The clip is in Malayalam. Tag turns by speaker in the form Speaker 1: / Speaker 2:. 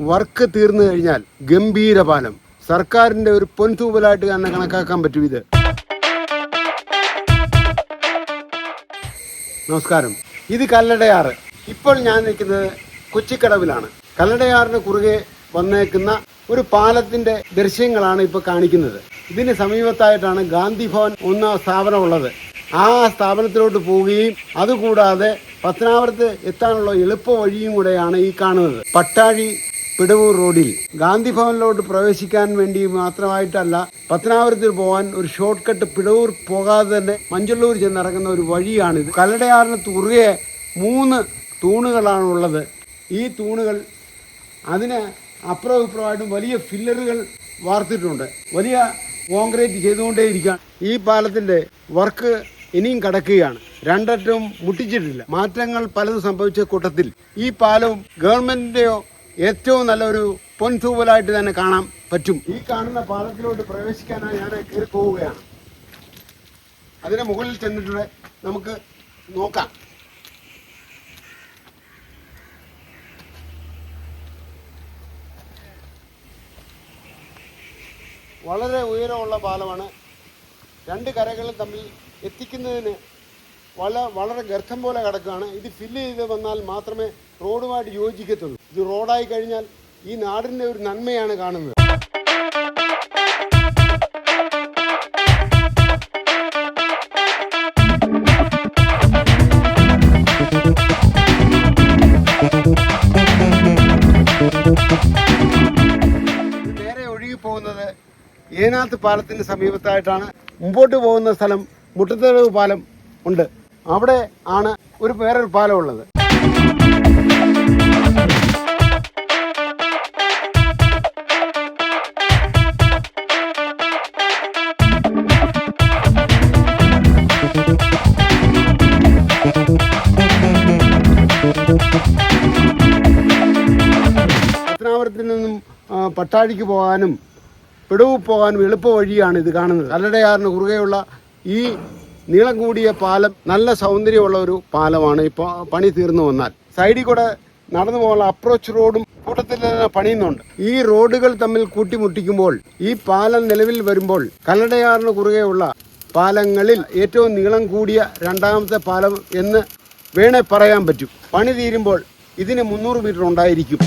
Speaker 1: വർക്ക് തീർന്നു കഴിഞ്ഞാൽ ഗംഭീര പാലം. സർക്കാരിന്റെ ഒരു പൊൻതൂവലായിട്ട് തന്നെ കണക്കാക്കാൻ പറ്റും ഇത്. നമസ്കാരം. ഇത് കല്ലടയാറ്. ഇപ്പോൾ ഞാൻ നിൽക്കുന്നത് കൊച്ചിക്കടവിലാണ്. കല്ലടയാറിന് കുറുകെ വന്നേക്കുന്ന ഒരു പാലത്തിന്റെ ദൃശ്യങ്ങളാണ് ഇപ്പോൾ കാണിക്കുന്നത്. ഇതിന് സമീപത്തായിട്ടാണ് ഗാന്ധി ഭവൻ എന്ന സ്ഥാപനം ഉള്ളത്. ആ സ്ഥാപനത്തിലോട്ട് പോവുകയും അതുകൂടാതെ പത്തനാപുരത്ത് എത്താനുള്ള എളുപ്പ വഴിയും കൂടെയാണ് ഈ കാണുന്നത്. പട്ടാഴി പിടവൂർ റോഡിൽ ഗാന്ധി ഭവനിലോട്ട് പ്രവേശിക്കാൻ വേണ്ടി മാത്രമായിട്ടല്ല പത്തനാപുരത്തിൽ പോകാൻ ഒരു ഷോർട്ട് കട്ട് പിടവൂർ പോകാതെ തന്നെ മഞ്ചള്ളൂർ ചെന്നിറങ്ങുന്ന ഒരു വഴിയാണിത്. കല്ലടയാറിന് കുറുകെ മൂന്ന് തൂണുകളാണുള്ളത്. ഈ തൂണുകൾ അതിന് അപ്പുറവും ഇപ്പുറമായിട്ടും വലിയ ഫില്ലറുകൾ വാർത്തിട്ടുണ്ട്. വലിയ കോൺക്രീറ്റ് ചെയ്തുകൊണ്ടേയിരിക്കുകയാണ്. ഈ പാലത്തിന്റെ വർക്ക് ഇനിയും കടക്കുകയാണ്. രണ്ടറ്റവും മുട്ടിച്ചിട്ടില്ല. മാറ്റങ്ങൾ പലതും സംഭവിച്ച കൂട്ടത്തിൽ ഈ പാലവും ഗവൺമെന്റിന്റെയോ ഏറ്റവും നല്ലൊരു പൊൻതൂവലായിട്ട് തന്നെ കാണാൻ പറ്റും. ഈ കാണുന്ന പാലത്തിലോട്ട് പ്രവേശിക്കാനായി ഞാൻ കയറി പോവുകയാണ്. അതിന് മുകളിൽ ചെന്നിട്ട് നമുക്ക് നോക്കാം. വളരെ ഉയരമുള്ള പാലമാണ്. രണ്ട് കരകളും തമ്മിൽ എത്തിക്കുന്നതിന് വള വളരെ ഗർത്തം പോലെ കിടക്കുകയാണ്. ഇത് ഫില്ല് ചെയ്ത് വന്നാൽ മാത്രമേ റോഡുമായിട്ട് യോജിക്കത്തുള്ളൂ. ഇത് റോഡായി കഴിഞ്ഞാൽ ഈ നാടിന്റെ ഒരു നന്മയാണ് കാണുന്നത്. നേരെ ഒഴുകി പോകുന്നത് ഏനാത്ത് പാലത്തിന് സമീപത്തായിട്ടാണ്. മുമ്പോട്ട് പോകുന്ന സ്ഥലം മുട്ടത്തെരുവ് പാലം ഉണ്ട്. അവിടെ ആണ് ഒരു വേറൊരു പാലം ഉള്ളത്. പത്തനാപുരത്തിൽ നിന്നും പട്ടാഴിക്ക് പോകാനും പിടവ് പോകാനും എളുപ്പ വഴിയാണ് ഇത് കാണുന്നത്. കല്ലടയാറിന് കുറുകെയുള്ള ഈ നീളം കൂടിയ പാലം നല്ല സൗന്ദര്യമുള്ള ഒരു പാലമാണ്. ഇപ്പോൾ പണി തീർന്നു വന്നാൽ. സൈഡിൽ കൂടെ നടന്നു പോകാനുള്ള അപ്രോച്ച് റോഡും കൂട്ടത്തിൽ തന്നെ പണിയുന്നുണ്ട്. ഈ റോഡുകൾ തമ്മിൽ കൂട്ടിമുട്ടിക്കുമ്പോൾ ഈ പാലം നിലവിൽ വരുമ്പോൾ കല്ലടയാറിന് കുറുകെയുള്ള പാലങ്ങളിൽ ഏറ്റവും നീളം കൂടിയ രണ്ടാമത്തെ പാലം എന്ന് വേണേ പറയാൻ പറ്റും. പണി തീരുമ്പോൾ ഇതിന് മുന്നൂറ് മീറ്റർ ഉണ്ടായിരിക്കും.